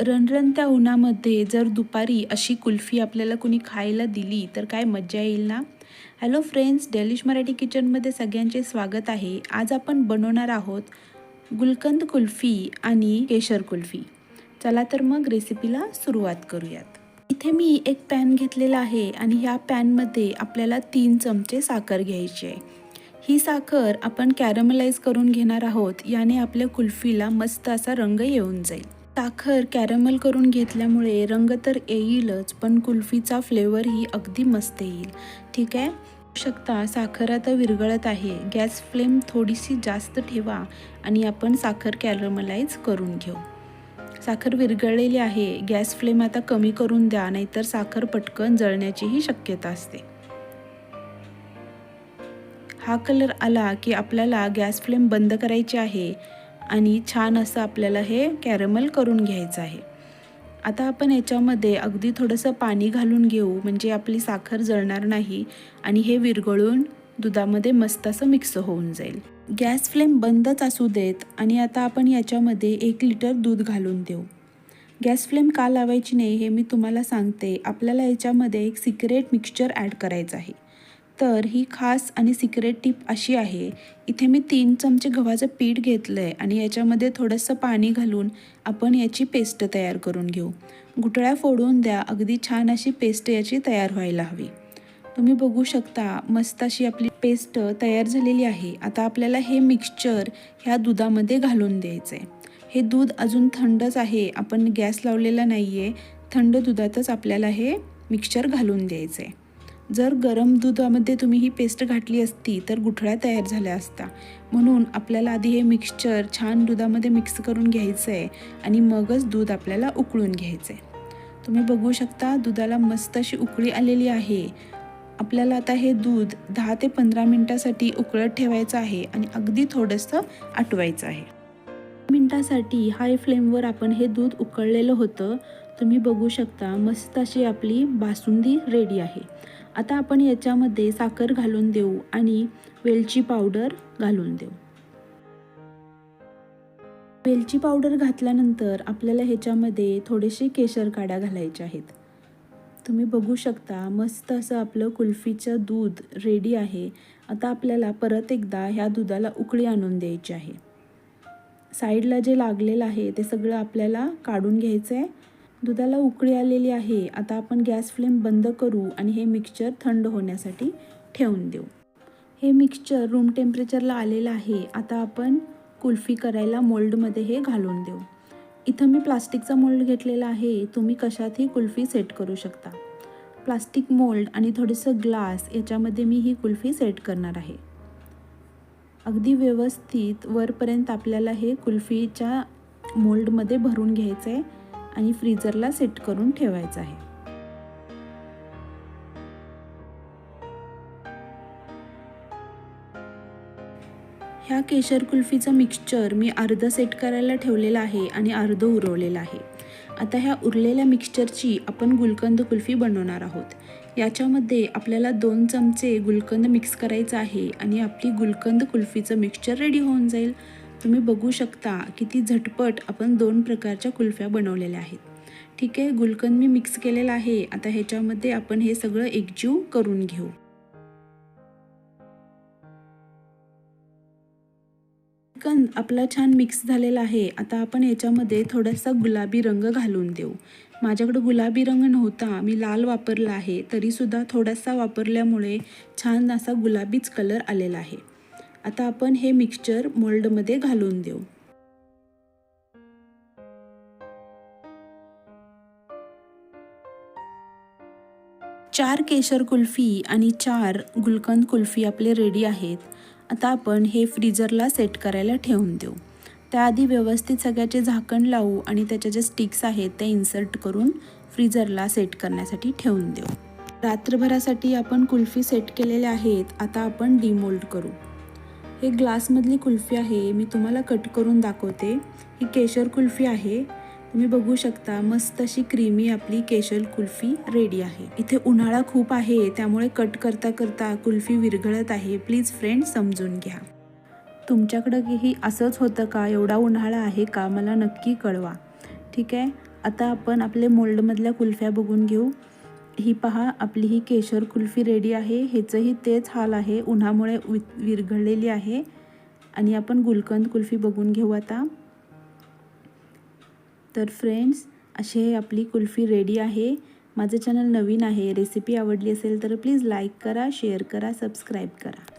रणरणत्या उन्हामध्ये जर दुपारी अशी कुल्फी आपल्याला कोणी खायला दिली तर काय मज्जा येईल ना? हॅलो फ्रेंड्स डेलिश मराठी किचनमध्ये सगळ्यांचे स्वागत आहे. आज आपण बनवणार आहोत गुलकंद कुल्फी आणि केशर कुल्फी. चला तर मग रेसिपीला सुरुवात करूयात. इथे मी एक पॅन घेतलेला आहे आणि ह्या पॅनमध्ये आपल्याला तीन चमचे साखर घ्यायची आहे. ही साखर आपण कॅरमलाइज करून घेणार आहोत. याने आपल्या कुल्फीला मस्त असा रंग येऊन जाईल. साखर कॅरमल करून घेतल्यामुळे रंग तर येईलच पण कुल्फीचा फ्लेवरही अगदी मस्त येईल. ठीक आहे? शकता साखर आता विरघळत आहे. गॅस फ्लेम थोडीशी जास्त ठेवा आणि आपण साखर कॅरमलाइज करून घेऊ. साखर विरघळलेली आहे. गॅस फ्लेम आता कमी करून द्या नाहीतर साखर पटकन जळण्याचीही शक्यता असते. हा कलर आला की आपल्याला गॅस फ्लेम बंद करायची आहे. आणि छान असं आपल्याला हे कॅरमल करून घ्यायचं आहे. आता आपण याच्यामध्ये अगदी थोडंसं पाणी घालून घेऊ म्हणजे आपली साखर जळणार नाही आणि हे विरघळून दुधामध्ये मस्त असं मिक्स होऊन जाईल. गॅस फ्लेम बंदच असू देत आणि आता आपण याच्यामध्ये एक लिटर दूध घालून देऊ. गॅस फ्लेम का लावायची नाही हे मी तुम्हाला सांगते. आपल्याला याच्यामध्ये एक सिक्रेट मिक्सचर ॲड करायचं आहे. तर ही खास आणि सिक्रेट टीप अशी आहे इथे मी तीन चमचे गव्हाचं पीठ घेतलं आहे आणि याच्यामध्ये थोडंसं पाणी घालून आपण याची पेस्ट तयार करून घेऊ. गुटळ्या फोडून द्या अगदी छान अशी पेस्ट याची तयार व्हायला हवी. तुम्ही बघू शकता मस्त अशी आपली पेस्ट तयार झालेली आहे. आता आपल्याला हे मिक्सचर ह्या दुधामध्ये घालून द्यायचं आहे हे दूध अजून थंडच आहे आपण गॅस लावलेला नाही आहे थंड दुधातच आपल्याला हे मिक्सचर घालून द्यायचं आहे जर गरम दुधामध्ये तुम्ही ही पेस्ट घातली असती तर गुठळ्या तयार झाल्या असता. म्हणून आपल्याला आधी हे मिक्सचर छान दुधामध्ये मिक्स करून घ्यायचं आहे आणि मगच दूध आपल्याला उकळून घ्यायचं आहे तुम्ही बघू शकता दुधाला मस्त अशी उकळी आलेली आहे. आपल्याला आता हे दूध दहा ते पंधरा मिनटासाठी उकळत ठेवायचं आहे आणि अगदी थोडंसं आटवायचं आहे. मिनटासाठी हाय फ्लेमवर आपण हे दूध उकळलेलं होतं. तुम्ही बघू शकता मस्त अशी आपली बासुंदी रेडी आहे. आता आपण याच्यामध्ये साखर घालून देऊ आणि वेलची पावडर घालून देऊ. वेलची पावडर घातल्यानंतर आपल्याला ह्याच्यामध्ये थोडेसे केशर काड्या घालायचे आहेत. तुम्ही बघू शकता मस्त असं आपलं कुल्फीचं दूध रेडी आहे. आता आपल्याला परत एकदा ह्या दुधाला उकळी आणून द्यायची आहे. साईडला जे लागलेलं आहे ते सगळं आपल्याला काढून घ्यायचं आहे दुधाला उकळी आलेली आहे आता आपण गॅस फ्लेम बंद करू आणि हे मिक्सचर थंड होण्यासाठी ठेवून देऊ. हे मिक्सचर रूम टेम्परेचरला आलेलं आहे आता आपण कुल्फी करायला मोल्डमध्ये हे घालून देऊ. इथं मी प्लास्टिकचा मोल्ड घेतलेला आहे तुम्ही कशातही कुल्फी सेट करू शकता. प्लास्टिक मोल्ड आणि थोडंसं ग्लास याच्यामध्ये मी ही कुल्फी सेट करणार आहे. अगदी व्यवस्थित वरपर्यंत आपल्याला हे कुल्फीच्या मोल्डमध्ये भरून घ्यायचं आहे आणि फ्रीजरला सेट करून ठेवायचं आहे. ह्या केशर कुल्फीचं मिक्सचर मी अर्धं सेट करायला ठेवलेलं आहे आणि अर्धं उरवलेलं आहे. आता ह्या उरलेल्या मिक्सचरची आपण गुलकंद कुल्फी बनवणार आहोत. याच्यामध्ये आपल्याला दोन चमचे गुलकंद मिक्स करायचं आहे आणि आपली गुलकंद कुल्फीचं मिक्सचर रेडी होऊन जाईल. तुम्ही बघू शकता किती झटपट आपण दोन प्रकारच्या कुल्फ्या बनवलेल्या आहेत. ठीक आहे गुलकंद मी मिक्स केलेला आहे. आता ह्याच्यामध्ये आपण हे सगळं एकजीव करून घेऊ. गुलकंद आपला छान मिक्स झालेला आहे. आता आपण याच्यामध्ये थोडासा गुलाबी रंग घालून देऊ. माझ्याकडे गुलाबी रंग नव्हता मी लाल वापरला आहे. तरीसुद्धा थोडासा वापरल्यामुळे छान असा गुलाबीच कलर आलेला आहे. आता आपण हे मिक्सचर मोल्डमध्ये घालून देऊ. चार केशर कुल्फी आणि चार गुलकंद कुल्फी आपले रेडी आहेत. आता आपण हे फ्रीजरला सेट करायला ठेवून देऊ. त्याआधी व्यवस्थित सगळ्याचे झाकण लावू आणि त्याच्या ज्या स्टिक्स आहेत ते इन्सर्ट करून फ्रीजरला सेट करण्यासाठी ठेवून देऊ. रात्रभरासाठी आपण कुल्फी सेट केलेल्या आहेत. आता आपण डिमोल्ड करू. हे ग्लासमधली कुल्फी आहे मी तुम्हाला कट करून दाखवते. ही केशर कुल्फी आहे. तुम्ही बघू शकता मस्त अशी क्रीमी आपली केशर कुल्फी रेडी आहे. इथे उन्हाळा खूप आहे त्यामुळे कट करता करता कुल्फी विरघळत आहे. प्लीज फ्रेंड समजून घ्या. तुमच्याकडं काही असंच होतं का? एवढा उन्हाळा आहे का? मला नक्की कळवा. ठीक आहे? आता आपण आपले मोल्डमधल्या कुल्फ्या बघून घेऊ. ही पहा आपली ही केशर कुल्फी रेडी आहे. ह्याचंही तेच हाल आहे. उन्हामुळे वि विरघळलेली आहे. आणि आपण गुलकंद कुल्फी बघून घेऊ आता. तर फ्रेंड्स असे आपली कुल्फी रेडी आहे. माझं चॅनल नवीन आहे. रेसिपी आवडली असेल तर प्लीज लाईक करा शेअर करा सबस्क्राईब करा.